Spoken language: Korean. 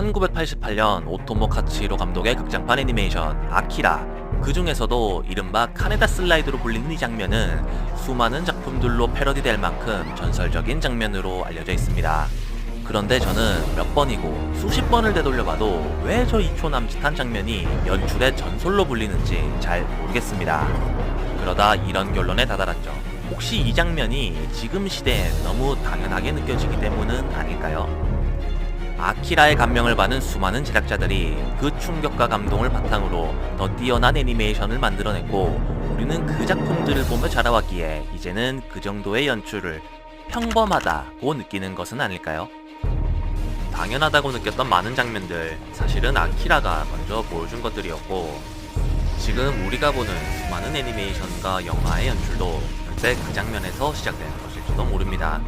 1988년 오토모 카츠히로 감독의 극장판 애니메이션 아키라 그 중에서도 이른바 카네다 슬라이드로 불리는 이 장면은 수많은 작품들로 패러디될 만큼 전설적인 장면으로 알려져 있습니다. 그런데 저는 몇 번이고 수십 번을 되돌려봐도 왜 저 2초 남짓한 장면이 연출의 전설로 불리는지 잘 모르겠습니다. 그러다 이런 결론에 다다랐죠. 혹시 이 장면이 지금 시대에 너무 당연하게 느껴지기 때문은 아닐까요? 아키라의 감명을 받은 수많은 제작자들이 그 충격과 감동을 바탕으로 더 뛰어난 애니메이션을 만들어냈고 우리는 그 작품들을 보며 자라왔기에 이제는 그 정도의 연출을 평범하다고 느끼는 것은 아닐까요? 당연하다고 느꼈던 많은 장면들 사실은 아키라가 먼저 보여준 것들이었고 지금 우리가 보는 수많은 애니메이션과 영화의 연출도 절대 그 장면에서 시작되는 것일지도 모릅니다.